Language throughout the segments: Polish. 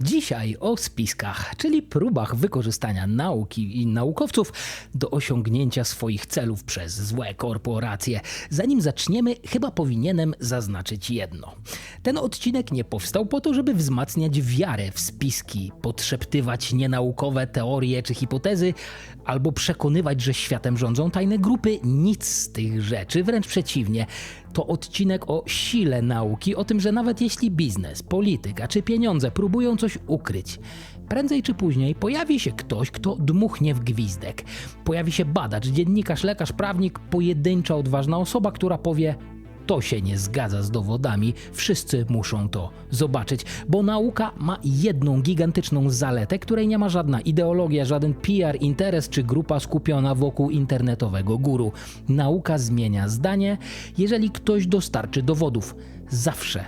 Dzisiaj o spiskach, czyli próbach wykorzystania nauki i naukowców do osiągnięcia swoich celów przez złe korporacje. Zanim zaczniemy, chyba powinienem zaznaczyć jedno. Ten odcinek nie powstał po to, żeby wzmacniać wiarę w spiski, podszeptywać nienaukowe teorie czy hipotezy, albo przekonywać, że światem rządzą tajne grupy. Nic z tych rzeczy, wręcz przeciwnie. To odcinek o sile nauki, o tym, że nawet jeśli biznes, polityka czy pieniądze próbują coś ukryć, prędzej czy później pojawi się ktoś, kto dmuchnie w gwizdek. Pojawi się badacz, dziennikarz, lekarz, prawnik, pojedyncza odważna osoba, która powie: to się nie zgadza z dowodami, wszyscy muszą to zobaczyć, bo nauka ma jedną gigantyczną zaletę, której nie ma żadna ideologia, żaden PR, interes czy grupa skupiona wokół internetowego guru. Nauka zmienia zdanie, jeżeli ktoś dostarczy dowodów. Zawsze.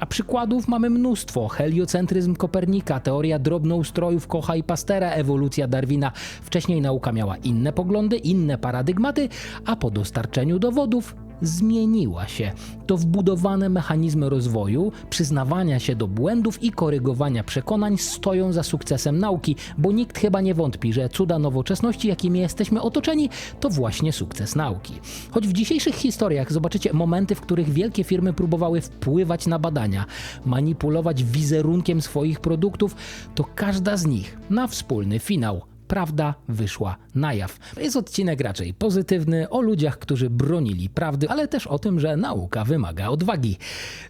A przykładów mamy mnóstwo. Heliocentryzm Kopernika, teoria drobnoustrojów Kocha i Pastera, ewolucja Darwina. Wcześniej nauka miała inne poglądy, inne paradygmaty, a po dostarczeniu dowodów zmieniła się. To wbudowane mechanizmy rozwoju, przyznawania się do błędów i korygowania przekonań stoją za sukcesem nauki, bo nikt chyba nie wątpi, że cuda nowoczesności, jakimi jesteśmy otoczeni, to właśnie sukces nauki. Choć w dzisiejszych historiach zobaczycie momenty, w których wielkie firmy próbowały wpływać na badania, manipulować wizerunkiem swoich produktów, to każda z nich na wspólny finał prawda wyszła na jaw. Jest odcinek raczej pozytywny o ludziach, którzy bronili prawdy, ale też o tym, że nauka wymaga odwagi.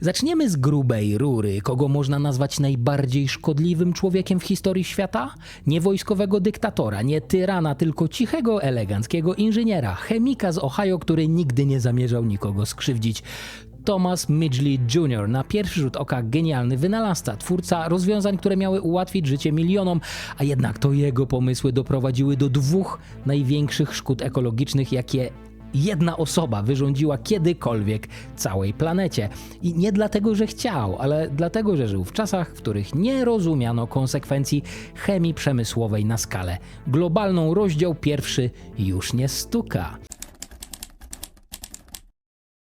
Zaczniemy z grubej rury. Kogo można nazwać najbardziej szkodliwym człowiekiem w historii świata? Nie wojskowego dyktatora, nie tyrana, tylko cichego, eleganckiego inżyniera, chemika z Ohio, który nigdy nie zamierzał nikogo skrzywdzić. Thomas Midgley Jr., na pierwszy rzut oka genialny wynalazca, twórca rozwiązań, które miały ułatwić życie milionom, a jednak to jego pomysły doprowadziły do dwóch największych szkód ekologicznych, jakie jedna osoba wyrządziła kiedykolwiek całej planecie. I nie dlatego, że chciał, ale dlatego, że żył w czasach, w których nie rozumiano konsekwencji chemii przemysłowej na skalę globalną. Rozdział pierwszy już nie stuka.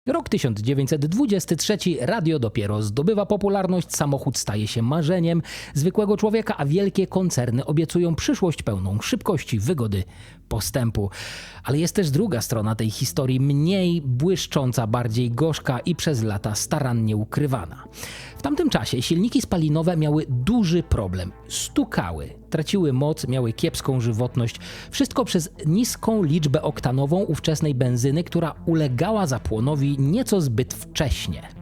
Rok 1923, radio dopiero zdobywa popularność, samochód staje się marzeniem zwykłego człowieka, a wielkie koncerny obiecują przyszłość pełną szybkości, wygody, postępu. Ale jest też druga strona tej historii, mniej błyszcząca, bardziej gorzka i przez lata starannie ukrywana. W tamtym czasie silniki spalinowe miały duży problem. Stukały, traciły moc, miały kiepską żywotność. Wszystko przez niską liczbę oktanową ówczesnej benzyny, która ulegała zapłonowi nieco zbyt wcześnie.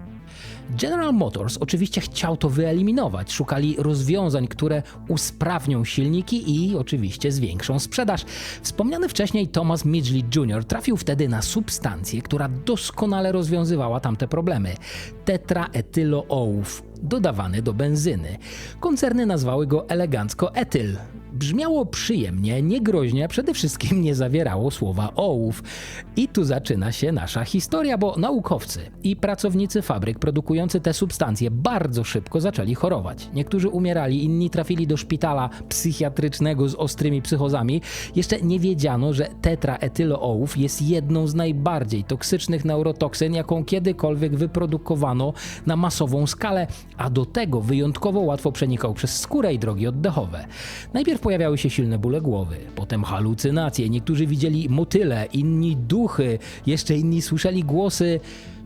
General Motors oczywiście chciał to wyeliminować. Szukali rozwiązań, które usprawnią silniki i oczywiście zwiększą sprzedaż. Wspomniany wcześniej Thomas Midgley Jr. trafił wtedy na substancję, która doskonale rozwiązywała tamte problemy. Tetraetyloołów dodawany do benzyny. Koncerny nazwały go elegancko etyl. Brzmiało przyjemnie, niegroźnie, a przede wszystkim nie zawierało słowa ołów. I tu zaczyna się nasza historia, bo naukowcy i pracownicy fabryk produkujący te substancje bardzo szybko zaczęli chorować. Niektórzy umierali, inni trafili do szpitala psychiatrycznego z ostrymi psychozami. Jeszcze nie wiedziano, że tetraetyloołów jest jedną z najbardziej toksycznych neurotoksyn, jaką kiedykolwiek wyprodukowano na masową skalę, a do tego wyjątkowo łatwo przenikał przez skórę i drogi oddechowe. Najpierw pojawiały się silne bóle głowy, potem halucynacje, niektórzy widzieli motyle, inni duchy, jeszcze inni słyszeli głosy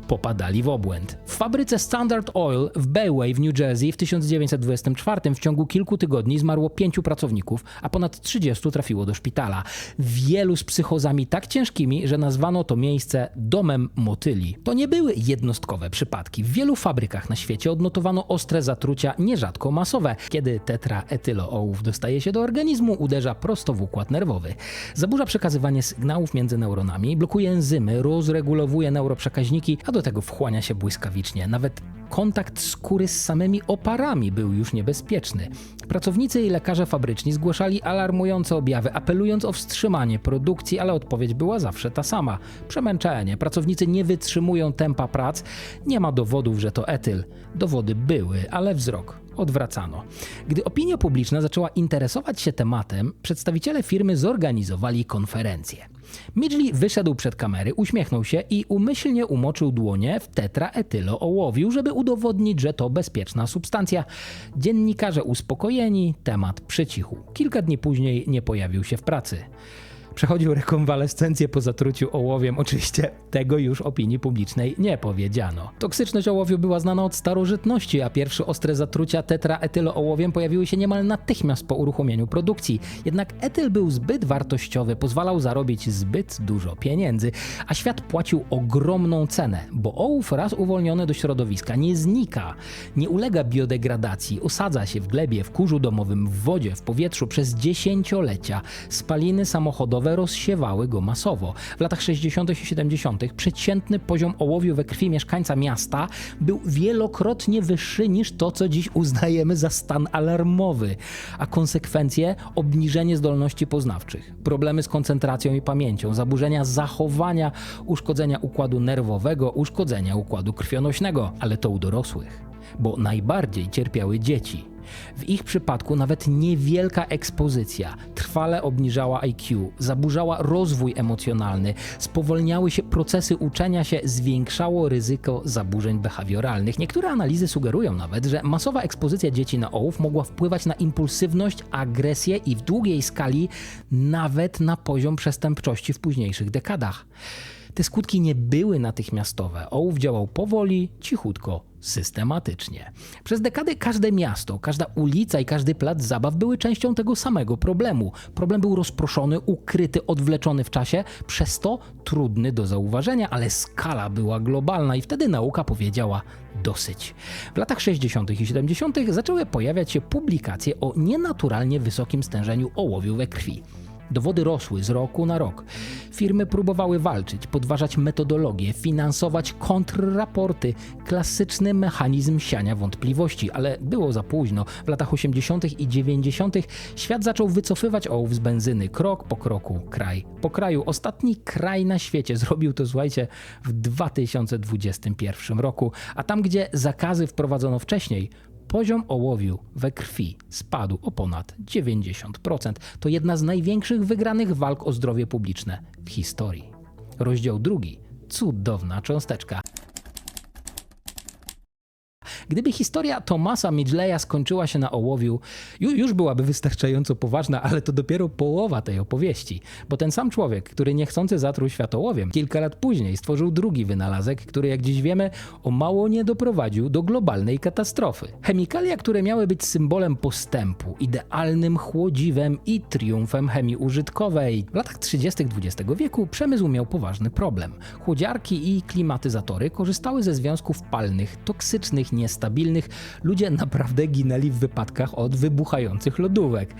popadali w obłęd. W fabryce Standard Oil w Bayway w New Jersey w 1924 w ciągu kilku tygodni zmarło pięciu pracowników, a ponad 30 trafiło do szpitala. Wielu z psychozami tak ciężkimi, że nazwano to miejsce domem motyli. To nie były jednostkowe przypadki. W wielu fabrykach na świecie odnotowano ostre zatrucia, nierzadko masowe. Kiedy tetraetyloołów dostaje się do organizmu, uderza prosto w układ nerwowy. Zaburza przekazywanie sygnałów między neuronami, blokuje enzymy, rozregulowuje neuroprzekaźniki, a do do tego wchłania się błyskawicznie. Nawet kontakt skóry z samymi oparami był już niebezpieczny. Pracownicy i lekarze fabryczni zgłaszali alarmujące objawy, apelując o wstrzymanie produkcji, ale odpowiedź była zawsze ta sama: przemęczenie. Pracownicy nie wytrzymują tempa prac, nie ma dowodów, że to etyl. Dowody były, ale wzrok odwracano. Gdy opinia publiczna zaczęła interesować się tematem, przedstawiciele firmy zorganizowali konferencję. Midgley wyszedł przed kamery, uśmiechnął się i umyślnie umoczył dłonie w tetraetyloołowiu, żeby udowodnić, że to bezpieczna substancja. Dziennikarze uspokojeni, temat przycichł. Kilka dni później nie pojawił się w pracy przechodził rekonwalescencję po zatruciu ołowiem. Oczywiście tego już opinii publicznej nie powiedziano. Toksyczność ołowiu była znana od starożytności, a pierwsze ostre zatrucia tetraetyloołowiem pojawiły się niemal natychmiast po uruchomieniu produkcji. Jednak etyl był zbyt wartościowy, pozwalał zarobić zbyt dużo pieniędzy, a świat płacił ogromną cenę, bo ołów raz uwolniony do środowiska nie znika, nie ulega biodegradacji, osadza się w glebie, w kurzu domowym, w wodzie, w powietrzu przez dziesięciolecia. Spaliny samochodowe rozsiewały go masowo. W latach 60. i 70. przeciętny poziom ołowiu we krwi mieszkańca miasta był wielokrotnie wyższy niż to, co dziś uznajemy za stan alarmowy, a konsekwencje obniżenie zdolności poznawczych, problemy z koncentracją i pamięcią, zaburzenia zachowania, uszkodzenia układu nerwowego, uszkodzenia układu krwionośnego, ale to u dorosłych, bo najbardziej cierpiały dzieci. W ich przypadku nawet niewielka ekspozycja trwale obniżała IQ, zaburzała rozwój emocjonalny, spowolniały się procesy uczenia się, zwiększało ryzyko zaburzeń behawioralnych. Niektóre analizy sugerują nawet, że masowa ekspozycja dzieci na ołów mogła wpływać na impulsywność, agresję i w długiej skali nawet na poziom przestępczości w późniejszych dekadach. Te skutki nie były natychmiastowe. Ołów działał powoli, cichutko, systematycznie. Przez dekady każde miasto, każda ulica i każdy plac zabaw były częścią tego samego problemu. Problem był rozproszony, ukryty, odwleczony w czasie, przez to trudny do zauważenia, ale skala była globalna i wtedy nauka powiedziała dosyć. W latach 60. i 70. zaczęły pojawiać się publikacje o nienaturalnie wysokim stężeniu ołowiu we krwi. Dowody rosły z roku na rok. Firmy próbowały walczyć, podważać metodologię, finansować kontrraporty, klasyczny mechanizm siania wątpliwości, ale było za późno. W latach 80. i 90. świat zaczął wycofywać ołów z benzyny krok po kroku, kraj po kraju. Ostatni kraj na świecie zrobił to, słuchajcie, w 2021 roku, a tam, gdzie zakazy wprowadzono wcześniej, poziom ołowiu we krwi spadł o ponad 90%. To jedna z największych wygranych walk o zdrowie publiczne w historii. Rozdział drugi. Cudowna cząsteczka. Gdyby historia Tomasa Midgleya skończyła się na ołowiu, już byłaby wystarczająco poważna, ale to dopiero połowa tej opowieści. Bo ten sam człowiek, który niechcący zatruł świat ołowiem, kilka lat później stworzył drugi wynalazek, który jak dziś wiemy o mało nie doprowadził do globalnej katastrofy. Chemikalia, które miały być symbolem postępu, idealnym chłodziwem i triumfem chemii użytkowej. W latach 30. XX wieku przemysł miał poważny problem. Chłodziarki i klimatyzatory korzystały ze związków palnych, toksycznych, niestabilnych, stabilnych, ludzie naprawdę ginęli w wypadkach od wybuchających lodówek.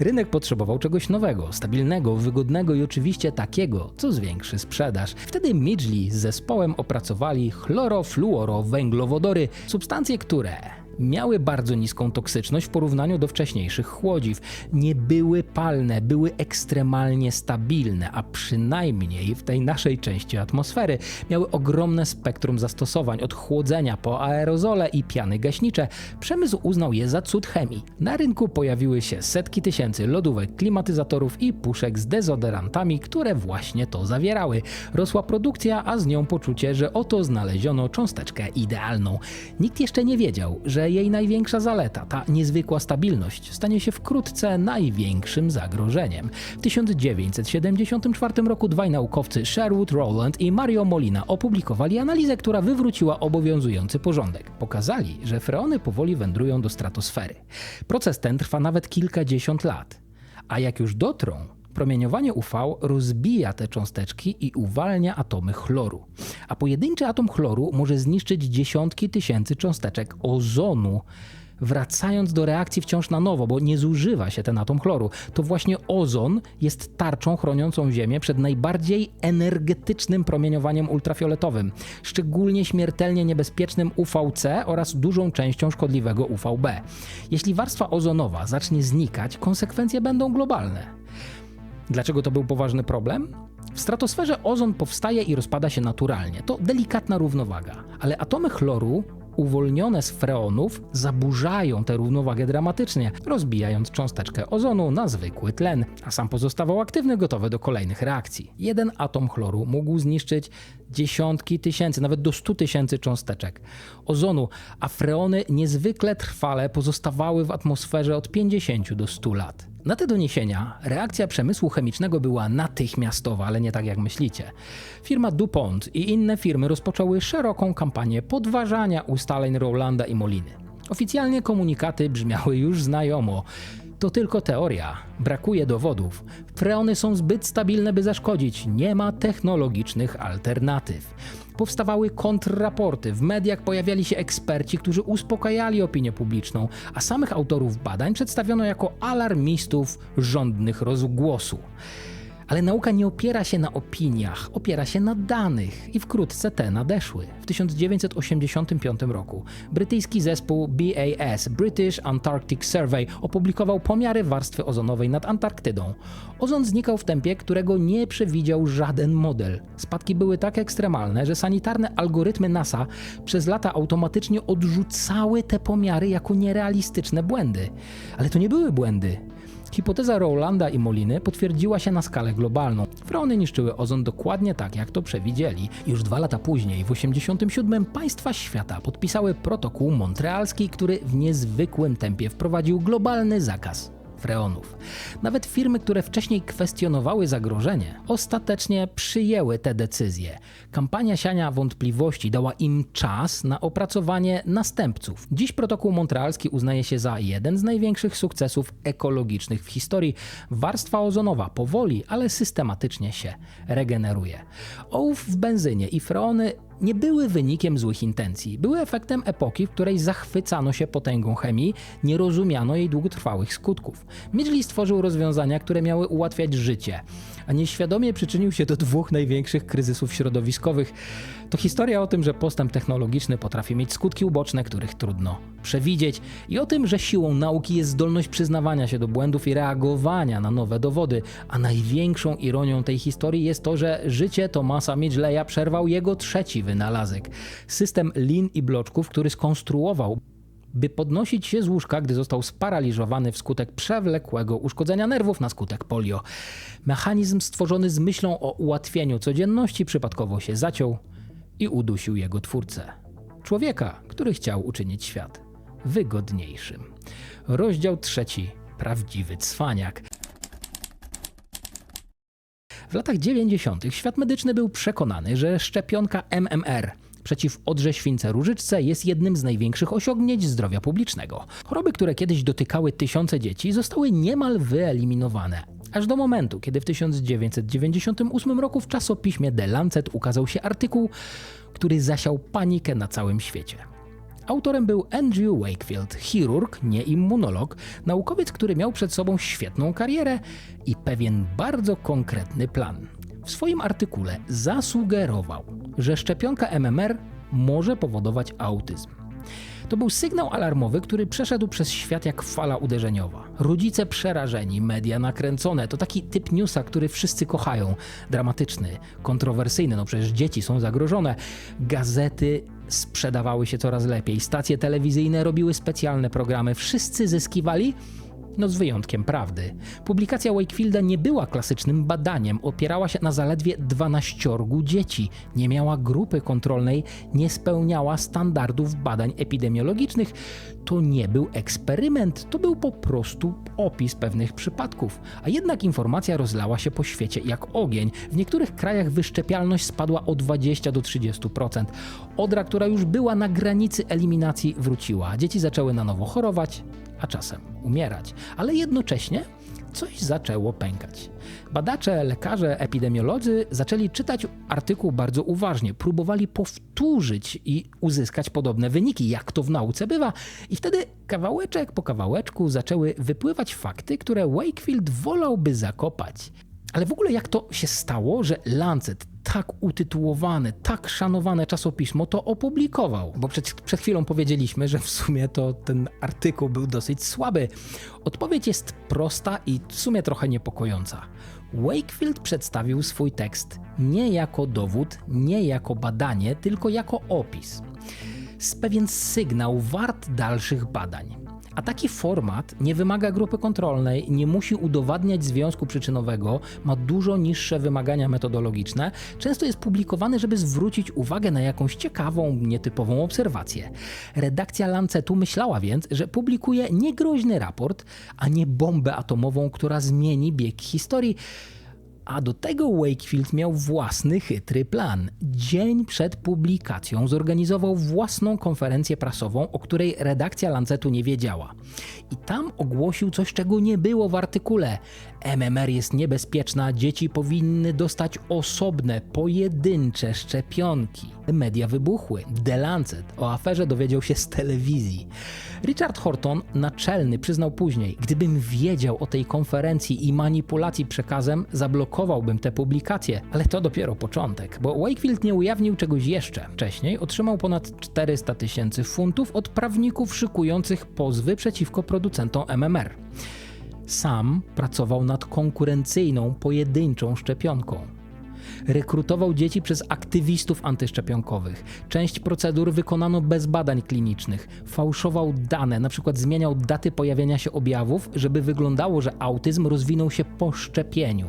Rynek potrzebował czegoś nowego, stabilnego, wygodnego i oczywiście takiego, co zwiększy sprzedaż. Wtedy Midgley z zespołem opracowali chlorofluorowęglowodory, substancje, które miały bardzo niską toksyczność w porównaniu do wcześniejszych chłodziw. Nie były palne, były ekstremalnie stabilne, a przynajmniej w tej naszej części atmosfery miały ogromne spektrum zastosowań od chłodzenia po aerozole i piany gaśnicze. Przemysł uznał je za cud chemii. Na rynku pojawiły się setki tysięcy lodówek, klimatyzatorów i puszek z dezodorantami, które właśnie to zawierały. Rosła produkcja, a z nią poczucie, że oto znaleziono cząsteczkę idealną. Nikt jeszcze nie wiedział, że jej największa zaleta, ta niezwykła stabilność, stanie się wkrótce największym zagrożeniem. W 1974 roku dwaj naukowcy Sherwood Rowland i Mario Molina opublikowali analizę, która wywróciła obowiązujący porządek. Pokazali, że freony powoli wędrują do stratosfery. Proces ten trwa nawet kilkadziesiąt lat. A jak już dotrą, promieniowanie UV rozbija te cząsteczki i uwalnia atomy chloru. A pojedynczy atom chloru może zniszczyć dziesiątki tysięcy cząsteczek ozonu wracając do reakcji wciąż na nowo, bo nie zużywa się ten atom chloru. To właśnie ozon jest tarczą chroniącą Ziemię przed najbardziej energetycznym promieniowaniem ultrafioletowym, szczególnie śmiertelnie niebezpiecznym UVC oraz dużą częścią szkodliwego UVB. Jeśli warstwa ozonowa zacznie znikać, konsekwencje będą globalne. Dlaczego to był poważny problem? W stratosferze ozon powstaje i rozpada się naturalnie. To delikatna równowaga, ale atomy chloru uwolnione z freonów zaburzają tę równowagę dramatycznie, rozbijając cząsteczkę ozonu na zwykły tlen, a sam pozostawał aktywny, gotowy do kolejnych reakcji. Jeden atom chloru mógł zniszczyć dziesiątki tysięcy, nawet do 100 tysięcy cząsteczek ozonu, a freony niezwykle trwale pozostawały w atmosferze od 50 do 100 lat. Na te doniesienia reakcja przemysłu chemicznego była natychmiastowa, ale nie tak jak myślicie. Firma DuPont i inne firmy rozpoczęły szeroką kampanię podważania ustaleń Rowlanda i Moliny. Oficjalnie komunikaty brzmiały już znajomo. To tylko teoria, brakuje dowodów. Freony są zbyt stabilne, by zaszkodzić, nie ma technologicznych alternatyw. Powstawały kontrraporty, w mediach pojawiali się eksperci, którzy uspokajali opinię publiczną, a samych autorów badań przedstawiono jako alarmistów żądnych rozgłosu. Ale nauka nie opiera się na opiniach, opiera się na danych i wkrótce te nadeszły. W 1985 roku brytyjski zespół BAS British Antarctic Survey opublikował pomiary warstwy ozonowej nad Antarktydą. Ozon znikał w tempie, którego nie przewidział żaden model. Spadki były tak ekstremalne, że sanitarne algorytmy NASA przez lata automatycznie odrzucały te pomiary jako nierealistyczne błędy. Ale to nie były błędy. Hipoteza Rowlanda i Moliny potwierdziła się na skalę globalną. Freony niszczyły ozon dokładnie tak, jak to przewidzieli. Już dwa lata później, w 1987, państwa świata podpisały protokół montrealski, który w niezwykłym tempie wprowadził globalny zakaz freonów. Nawet firmy, które wcześniej kwestionowały zagrożenie, ostatecznie przyjęły te decyzje. Kampania siania wątpliwości dała im czas na opracowanie następców. Dziś protokół montrealski uznaje się za jeden z największych sukcesów ekologicznych w historii. Warstwa ozonowa powoli, ale systematycznie się regeneruje. Ołów w benzynie i freony nie były wynikiem złych intencji. Były efektem epoki, w której zachwycano się potęgą chemii, nie rozumiano jej długotrwałych skutków. Midgley stworzył rozwiązania, które miały ułatwiać życie, a nieświadomie przyczynił się do dwóch największych kryzysów środowiskowych. To historia o tym, że postęp technologiczny potrafi mieć skutki uboczne, których trudno przewidzieć, i o tym, że siłą nauki jest zdolność przyznawania się do błędów i reagowania na nowe dowody. A największą ironią tej historii jest to, że życie Tomasa Midgleya przerwał jego trzeci wynalazek system lin i bloczków, który skonstruował by podnosić się z łóżka, gdy został sparaliżowany wskutek przewlekłego uszkodzenia nerwów na skutek polio. Mechanizm stworzony z myślą o ułatwieniu codzienności przypadkowo się zaciął i udusił jego twórcę. Człowieka, który chciał uczynić świat wygodniejszym. Rozdział trzeci. Prawdziwy cwaniak. W latach 90. świat medyczny był przekonany, że szczepionka MMR przeciw odrze śwince różyczce jest jednym z największych osiągnięć zdrowia publicznego. Choroby, które kiedyś dotykały tysiące dzieci, zostały niemal wyeliminowane. Aż do momentu, kiedy w 1998 roku w czasopiśmie The Lancet ukazał się artykuł, który zasiał panikę na całym świecie. Autorem był Andrew Wakefield, chirurg, nie immunolog, naukowiec, który miał przed sobą świetną karierę i pewien bardzo konkretny plan. W swoim artykule zasugerował, że szczepionka MMR może powodować autyzm. To był sygnał alarmowy, który przeszedł przez świat jak fala uderzeniowa. Rodzice przerażeni, media nakręcone. To taki typ newsa, który wszyscy kochają. Dramatyczny, kontrowersyjny, no przecież dzieci są zagrożone. Gazety sprzedawały się coraz lepiej, stacje telewizyjne robiły specjalne programy. Wszyscy zyskiwali no z wyjątkiem prawdy. Publikacja Wakefielda nie była klasycznym badaniem, opierała się na zaledwie 12 dzieci, nie miała grupy kontrolnej, nie spełniała standardów badań epidemiologicznych. To nie był eksperyment, to był po prostu opis pewnych przypadków. A jednak informacja rozlała się po świecie jak ogień. W niektórych krajach wyszczepialność spadła o 20 do 30%. Odra, która już była na granicy eliminacji, wróciła. Dzieci zaczęły na nowo chorować, czasem umierać. Ale jednocześnie coś zaczęło pękać. Badacze, lekarze, epidemiolodzy zaczęli czytać artykuł bardzo uważnie, próbowali powtórzyć i uzyskać podobne wyniki, jak to w nauce bywa, i wtedy kawałeczek po kawałeczku zaczęły wypływać fakty, które Wakefield wolałby zakopać. Ale w ogóle jak to się stało, że Lancet, tak utytułowane, tak szanowane czasopismo to opublikował? Bo przed, przed chwilą powiedzieliśmy, że w sumie to ten artykuł był dosyć słaby. Odpowiedź jest prosta i w sumie trochę niepokojąca. Wakefield przedstawił swój tekst nie jako dowód, nie jako badanie, tylko jako opis. jest pewien sygnał wart dalszych badań. A taki format nie wymaga grupy kontrolnej, nie musi udowadniać związku przyczynowego, ma dużo niższe wymagania metodologiczne, często jest publikowany, żeby zwrócić uwagę na jakąś ciekawą, nietypową obserwację. Redakcja Lancetu myślała więc, że publikuje nie groźny raport, a nie bombę atomową, która zmieni bieg historii. A do tego Wakefield miał własny chytry plan. Dzień przed publikacją zorganizował własną konferencję prasową, o której redakcja Lancetu nie wiedziała. I tam ogłosił coś, czego nie było w artykule. MMR jest niebezpieczna, dzieci powinny dostać osobne, pojedyncze szczepionki. Media wybuchły. The Lancet o aferze dowiedział się z telewizji. Richard Horton, naczelny, przyznał później: Gdybym wiedział o tej konferencji i manipulacji przekazem, zablokowałbym te publikacje. Ale to dopiero początek, bo Wakefield nie ujawnił czegoś jeszcze. Wcześniej otrzymał ponad 400 tysięcy funtów od prawników szykujących pozwy przeciwko producentom MMR. Sam pracował nad konkurencyjną, pojedynczą szczepionką. Rekrutował dzieci przez aktywistów antyszczepionkowych. Część procedur wykonano bez badań klinicznych. Fałszował dane, przykład zmieniał daty pojawienia się objawów, żeby wyglądało, że autyzm rozwinął się po szczepieniu.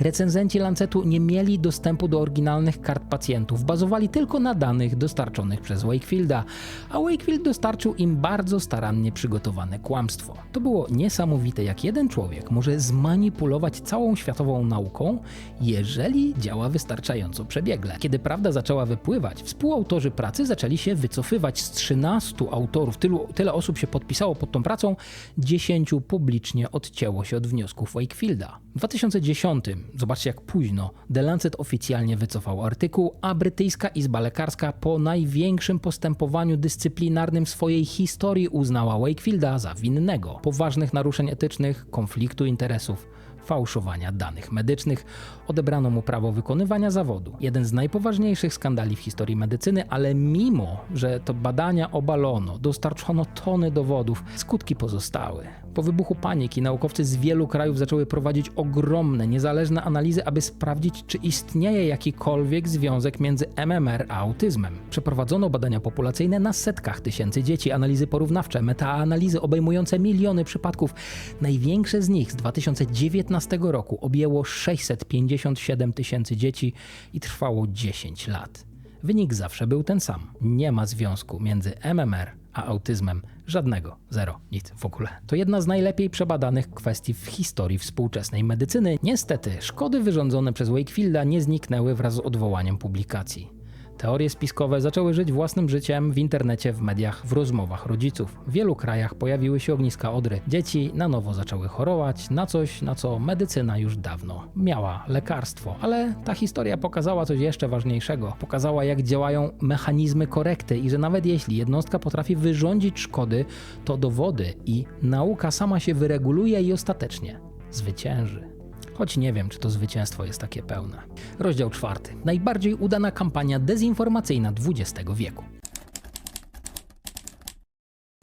Recenzenci Lancetu nie mieli dostępu do oryginalnych kart pacjentów, bazowali tylko na danych dostarczonych przez Wakefielda, a Wakefield dostarczył im bardzo starannie przygotowane kłamstwo. To było niesamowite, jak jeden człowiek może zmanipulować całą światową nauką, jeżeli działa wystarczająco przebiegle. Kiedy prawda zaczęła wypływać, współautorzy pracy zaczęli się wycofywać z 13 autorów. Tylu, tyle osób się podpisało pod tą pracą, 10 publicznie odcięło się od wniosków Wakefielda. W 2010, zobaczcie jak późno, The Lancet oficjalnie wycofał artykuł, a brytyjska Izba Lekarska po największym postępowaniu dyscyplinarnym swojej historii uznała Wakefielda za winnego poważnych naruszeń etycznych, konfliktu interesów fałszowania danych medycznych, odebrano mu prawo wykonywania zawodu. Jeden z najpoważniejszych skandali w historii medycyny, ale mimo, że to badania obalono, dostarczono tony dowodów, skutki pozostały. Po wybuchu paniki naukowcy z wielu krajów zaczęły prowadzić ogromne, niezależne analizy, aby sprawdzić, czy istnieje jakikolwiek związek między MMR a autyzmem. Przeprowadzono badania populacyjne na setkach tysięcy dzieci, analizy porównawcze, metaanalizy obejmujące miliony przypadków. Największe z nich z 2019 roku objęło 657 tysięcy dzieci i trwało 10 lat. Wynik zawsze był ten sam. Nie ma związku między MMR a autyzmem żadnego, zero, nic w ogóle. To jedna z najlepiej przebadanych kwestii w historii współczesnej medycyny. Niestety, szkody wyrządzone przez Wakefielda nie zniknęły wraz z odwołaniem publikacji. Teorie spiskowe zaczęły żyć własnym życiem w internecie, w mediach, w rozmowach rodziców. W wielu krajach pojawiły się ogniska odry. Dzieci na nowo zaczęły chorować na coś, na co medycyna już dawno miała lekarstwo. Ale ta historia pokazała coś jeszcze ważniejszego. Pokazała, jak działają mechanizmy korekty i że nawet jeśli jednostka potrafi wyrządzić szkody, to dowody i nauka sama się wyreguluje i ostatecznie zwycięży choć nie wiem, czy to zwycięstwo jest takie pełne. Rozdział czwarty. Najbardziej udana kampania dezinformacyjna XX wieku.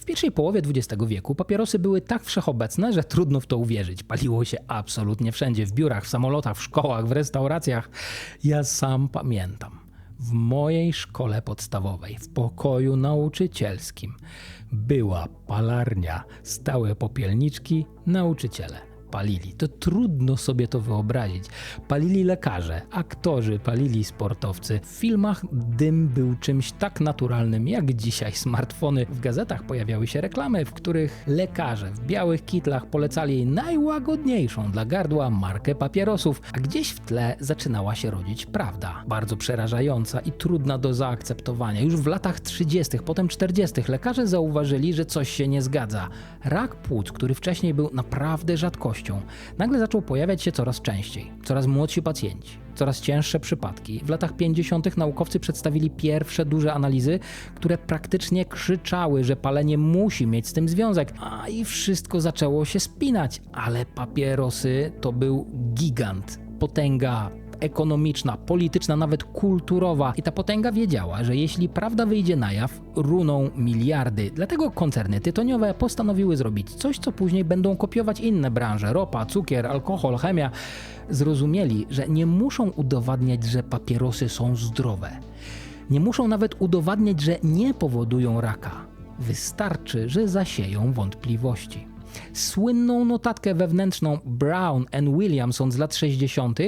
W pierwszej połowie XX wieku papierosy były tak wszechobecne, że trudno w to uwierzyć. Paliło się absolutnie wszędzie w biurach, w samolotach, w szkołach, w restauracjach. Ja sam pamiętam. W mojej szkole podstawowej, w pokoju nauczycielskim, była palarnia, stałe popielniczki, nauczyciele palili. To trudno sobie to wyobrazić. Palili lekarze, aktorzy, palili sportowcy. W filmach dym był czymś tak naturalnym jak dzisiaj smartfony. W gazetach pojawiały się reklamy, w których lekarze w białych kitlach polecali najłagodniejszą dla gardła markę papierosów, a gdzieś w tle zaczynała się rodzić prawda. Bardzo przerażająca i trudna do zaakceptowania. Już w latach 30., potem 40. lekarze zauważyli, że coś się nie zgadza. Rak płuc, który wcześniej był naprawdę rzadkością, nagle zaczął pojawiać się coraz częściej. Coraz młodsi pacjenci, coraz cięższe przypadki. W latach 50. naukowcy przedstawili pierwsze duże analizy, które praktycznie krzyczały, że palenie musi mieć z tym związek, a i wszystko zaczęło się spinać. Ale papierosy to był gigant, potęga ekonomiczna, polityczna, nawet kulturowa. I ta potęga wiedziała, że jeśli prawda wyjdzie na jaw, runą miliardy. Dlatego koncerny tytoniowe postanowiły zrobić coś, co później będą kopiować inne branże ropa, cukier, alkohol, chemia. Zrozumieli, że nie muszą udowadniać, że papierosy są zdrowe Nie muszą nawet udowadniać, że nie powodują raka. Wystarczy, że zasieją wątpliwości. Słynną notatkę wewnętrzną Brown and Williamson z lat 60.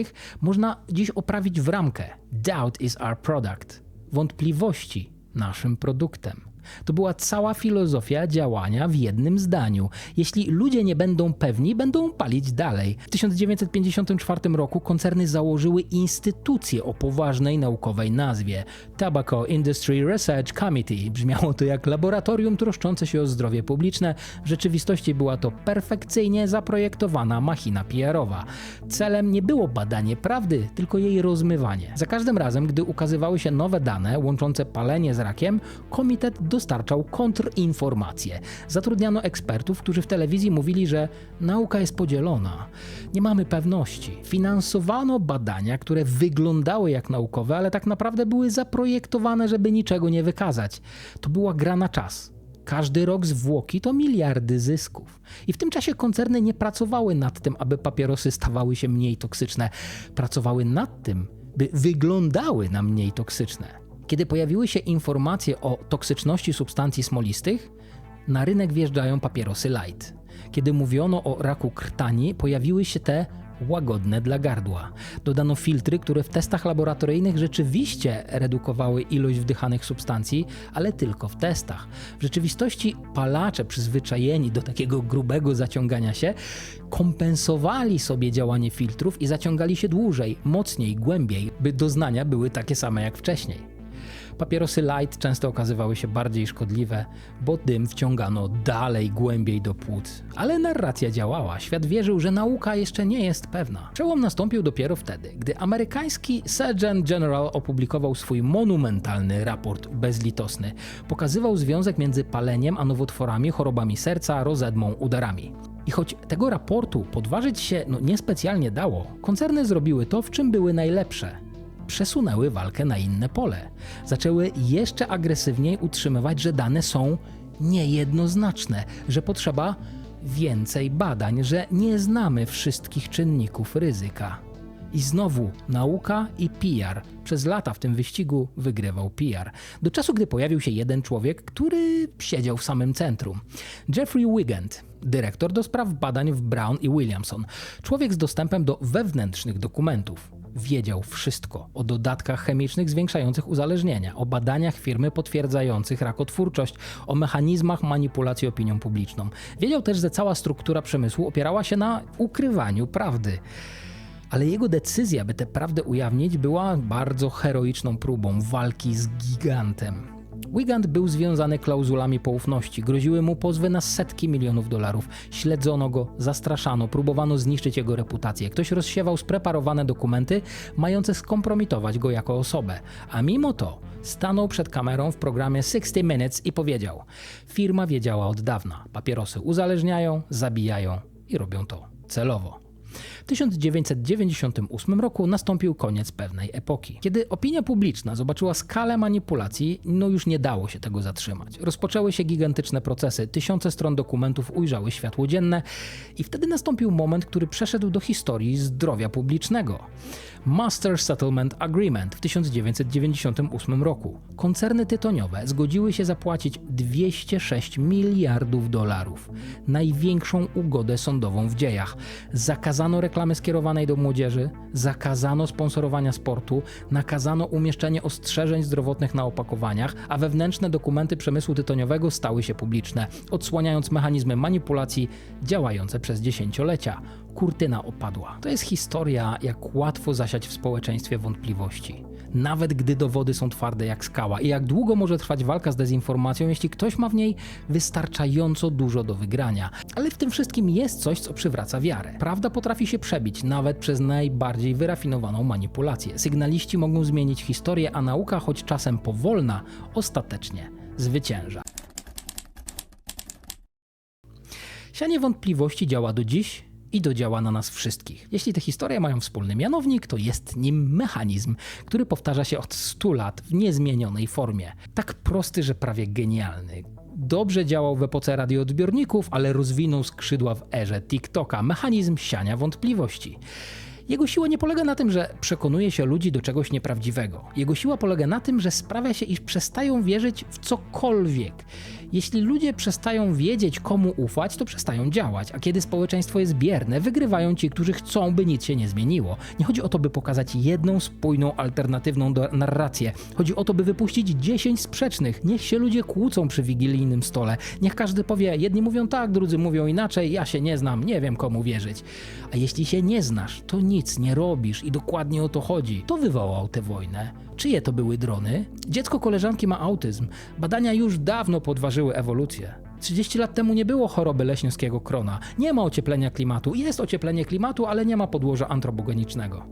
można dziś oprawić w ramkę. Doubt is our product. Wątpliwości naszym produktem. To była cała filozofia działania w jednym zdaniu. Jeśli ludzie nie będą pewni, będą palić dalej. W 1954 roku koncerny założyły instytucję o poważnej naukowej nazwie Tobacco Industry Research Committee. Brzmiało to jak laboratorium troszczące się o zdrowie publiczne. W rzeczywistości była to perfekcyjnie zaprojektowana machina PR-owa. Celem nie było badanie prawdy, tylko jej rozmywanie. Za każdym razem, gdy ukazywały się nowe dane łączące palenie z rakiem, komitet dostarczał kontrinformacje. Zatrudniano ekspertów, którzy w telewizji mówili, że nauka jest podzielona. Nie mamy pewności. Finansowano badania, które wyglądały jak naukowe, ale tak naprawdę były zaprojektowane, żeby niczego nie wykazać. To była gra na czas. Każdy rok zwłoki to miliardy zysków. I w tym czasie koncerny nie pracowały nad tym, aby papierosy stawały się mniej toksyczne. Pracowały nad tym, by wyglądały na mniej toksyczne. Kiedy pojawiły się informacje o toksyczności substancji smolistych, na rynek wjeżdżają papierosy light. Kiedy mówiono o raku krtani, pojawiły się te łagodne dla gardła. Dodano filtry, które w testach laboratoryjnych rzeczywiście redukowały ilość wdychanych substancji, ale tylko w testach. W rzeczywistości palacze przyzwyczajeni do takiego grubego zaciągania się kompensowali sobie działanie filtrów i zaciągali się dłużej, mocniej, głębiej, by doznania były takie same jak wcześniej. Papierosy light często okazywały się bardziej szkodliwe, bo dym wciągano dalej, głębiej do płuc. Ale narracja działała, świat wierzył, że nauka jeszcze nie jest pewna. Przełom nastąpił dopiero wtedy, gdy amerykański Surgeon General opublikował swój monumentalny raport bezlitosny. Pokazywał związek między paleniem a nowotworami, chorobami serca, rozedmą, udarami. I choć tego raportu podważyć się no, niespecjalnie dało, koncerny zrobiły to, w czym były najlepsze przesunęły walkę na inne pole. Zaczęły jeszcze agresywniej utrzymywać, że dane są niejednoznaczne, że potrzeba więcej badań, że nie znamy wszystkich czynników ryzyka. I znowu nauka i PR. Przez lata w tym wyścigu wygrywał PR. Do czasu, gdy pojawił się jeden człowiek, który siedział w samym centrum. Jeffrey Wigand, dyrektor do spraw badań w Brown i Williamson. Człowiek z dostępem do wewnętrznych dokumentów wiedział wszystko o dodatkach chemicznych zwiększających uzależnienia, o badaniach firmy potwierdzających rakotwórczość, o mechanizmach manipulacji opinią publiczną. Wiedział też, że cała struktura przemysłu opierała się na ukrywaniu prawdy. Ale jego decyzja, by tę prawdę ujawnić, była bardzo heroiczną próbą walki z gigantem. Wigand był związany klauzulami poufności, groziły mu pozwy na setki milionów dolarów. Śledzono go, zastraszano, próbowano zniszczyć jego reputację. Ktoś rozsiewał spreparowane dokumenty mające skompromitować go jako osobę. A mimo to stanął przed kamerą w programie 60 Minutes i powiedział: Firma wiedziała od dawna, papierosy uzależniają, zabijają i robią to celowo. W 1998 roku nastąpił koniec pewnej epoki. Kiedy opinia publiczna zobaczyła skalę manipulacji, no już nie dało się tego zatrzymać. Rozpoczęły się gigantyczne procesy, tysiące stron dokumentów ujrzały światło dzienne i wtedy nastąpił moment, który przeszedł do historii zdrowia publicznego. Master Settlement Agreement w 1998 roku. Koncerny tytoniowe zgodziły się zapłacić 206 miliardów dolarów. Największą ugodę sądową w dziejach. Zakazano reklamy skierowanej do młodzieży, zakazano sponsorowania sportu, nakazano umieszczenie ostrzeżeń zdrowotnych na opakowaniach, a wewnętrzne dokumenty przemysłu tytoniowego stały się publiczne, odsłaniając mechanizmy manipulacji działające przez dziesięciolecia kurtyna opadła. To jest historia, jak łatwo zasiać w społeczeństwie wątpliwości. Nawet gdy dowody są twarde jak skała i jak długo może trwać walka z dezinformacją, jeśli ktoś ma w niej wystarczająco dużo do wygrania. Ale w tym wszystkim jest coś, co przywraca wiarę. Prawda potrafi się przebić nawet przez najbardziej wyrafinowaną manipulację. Sygnaliści mogą zmienić historię, a nauka, choć czasem powolna, ostatecznie zwycięża. Sianie wątpliwości działa do dziś i dodziała na nas wszystkich. Jeśli te historie mają wspólny mianownik, to jest nim mechanizm, który powtarza się od 100 lat w niezmienionej formie. Tak prosty, że prawie genialny. Dobrze działał w epoce radioodbiorników, ale rozwinął skrzydła w erze TikToka. Mechanizm siania wątpliwości. Jego siła nie polega na tym, że przekonuje się ludzi do czegoś nieprawdziwego. Jego siła polega na tym, że sprawia się, iż przestają wierzyć w cokolwiek. Jeśli ludzie przestają wiedzieć, komu ufać, to przestają działać, a kiedy społeczeństwo jest bierne, wygrywają ci, którzy chcą, by nic się nie zmieniło. Nie chodzi o to, by pokazać jedną spójną, alternatywną narrację. Chodzi o to, by wypuścić 10 sprzecznych. Niech się ludzie kłócą przy wigilijnym stole. Niech każdy powie, jedni mówią tak, drudzy mówią inaczej, ja się nie znam, nie wiem komu wierzyć. A jeśli się nie znasz, to nic nie robisz i dokładnie o to chodzi. To wywołał tę wojnę. Czyje to były drony? Dziecko koleżanki ma autyzm. Badania już dawno podważyły ewolucję. 30 lat temu nie było choroby leśniowskiego krona. Nie ma ocieplenia klimatu. Jest ocieplenie klimatu, ale nie ma podłoża antropogenicznego.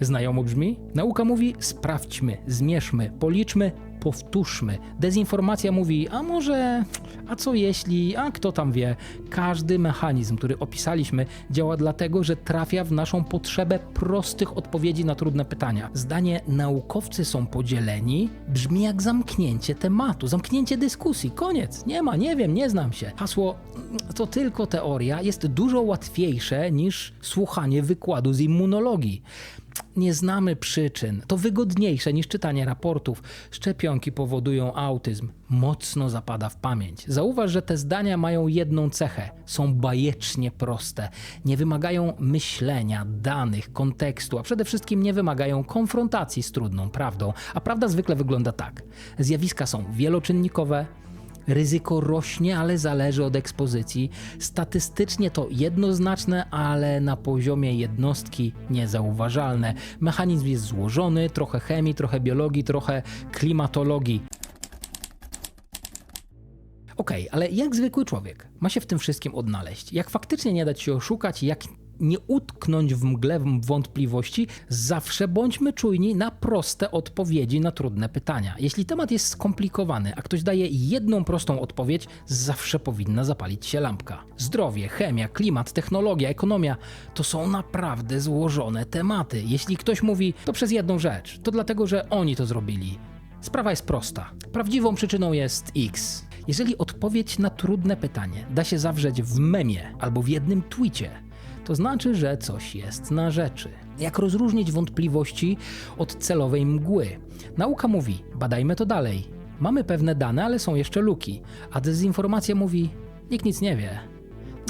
Znajomo brzmi? Nauka mówi: sprawdźmy, zmierzmy, policzmy, powtórzmy. Dezinformacja mówi: a może, a co jeśli, a kto tam wie. Każdy mechanizm, który opisaliśmy, działa dlatego, że trafia w naszą potrzebę prostych odpowiedzi na trudne pytania. Zdanie naukowcy są podzieleni brzmi jak zamknięcie tematu, zamknięcie dyskusji. Koniec. Nie ma, nie wiem, nie znam się. Hasło to tylko teoria jest dużo łatwiejsze niż słuchanie wykładu z immunologii. Nie znamy przyczyn. To wygodniejsze niż czytanie raportów. Szczepionki powodują autyzm. Mocno zapada w pamięć. Zauważ, że te zdania mają jedną cechę. Są bajecznie proste. Nie wymagają myślenia, danych, kontekstu, a przede wszystkim nie wymagają konfrontacji z trudną prawdą. A prawda zwykle wygląda tak. Zjawiska są wieloczynnikowe, Ryzyko rośnie, ale zależy od ekspozycji. Statystycznie to jednoznaczne, ale na poziomie jednostki niezauważalne. Mechanizm jest złożony, trochę chemii, trochę biologii, trochę klimatologii. Okej, ale jak zwykły człowiek ma się w tym wszystkim odnaleźć? Jak faktycznie nie dać się oszukać? Jak nie utknąć w mgle wątpliwości? Zawsze bądźmy czujni na proste odpowiedzi na trudne pytania. Jeśli temat jest skomplikowany, a ktoś daje jedną prostą odpowiedź, zawsze powinna zapalić się lampka. Zdrowie, chemia, klimat, technologia, ekonomia to są naprawdę złożone tematy. Jeśli ktoś mówi to przez jedną rzecz, to dlatego, że oni to zrobili. Sprawa jest prosta. Prawdziwą przyczyną jest X. Jeżeli odpowiedź na trudne pytanie da się zawrzeć w memie albo w jednym twicie, to znaczy, że coś jest na rzeczy. Jak rozróżnić wątpliwości od celowej mgły? Nauka mówi: badajmy to dalej. Mamy pewne dane, ale są jeszcze luki, a dezinformacja mówi: nikt nic nie wie.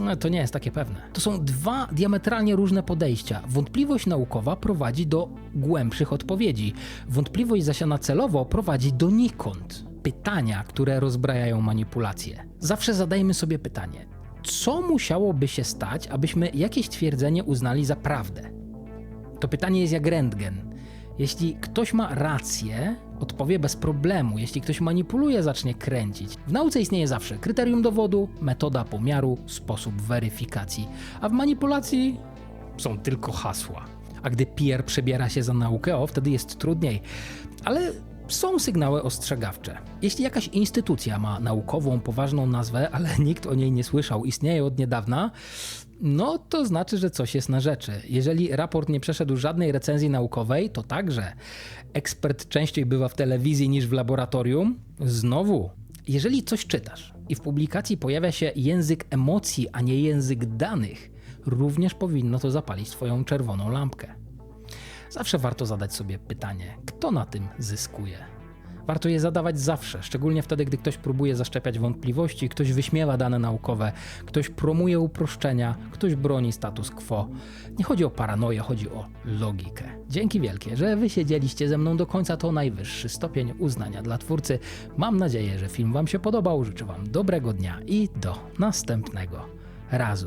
No, to nie jest takie pewne. To są dwa diametralnie różne podejścia. Wątpliwość naukowa prowadzi do głębszych odpowiedzi. Wątpliwość zasiana celowo prowadzi donikąd. Pytania, które rozbrajają manipulacje. Zawsze zadajmy sobie pytanie: co musiałoby się stać, abyśmy jakieś twierdzenie uznali za prawdę? To pytanie jest jak rentgen. Jeśli ktoś ma rację, odpowie bez problemu. Jeśli ktoś manipuluje, zacznie kręcić. W nauce istnieje zawsze kryterium dowodu, metoda pomiaru, sposób weryfikacji, a w manipulacji są tylko hasła. A gdy PR przebiera się za naukę, o wtedy jest trudniej. Ale są sygnały ostrzegawcze. Jeśli jakaś instytucja ma naukową, poważną nazwę, ale nikt o niej nie słyszał, istnieje od niedawna, no to znaczy, że coś jest na rzeczy. Jeżeli raport nie przeszedł żadnej recenzji naukowej, to także. Ekspert częściej bywa w telewizji niż w laboratorium. Znowu, jeżeli coś czytasz i w publikacji pojawia się język emocji, a nie język danych, również powinno to zapalić Twoją czerwoną lampkę. Zawsze warto zadać sobie pytanie, kto na tym zyskuje. Warto je zadawać zawsze, szczególnie wtedy, gdy ktoś próbuje zaszczepiać wątpliwości, ktoś wyśmiewa dane naukowe, ktoś promuje uproszczenia, ktoś broni status quo. Nie chodzi o paranoję, chodzi o logikę. Dzięki wielkie, że wy siedzieliście ze mną do końca, to najwyższy stopień uznania dla twórcy. Mam nadzieję, że film wam się podobał, życzę wam dobrego dnia i do następnego razu.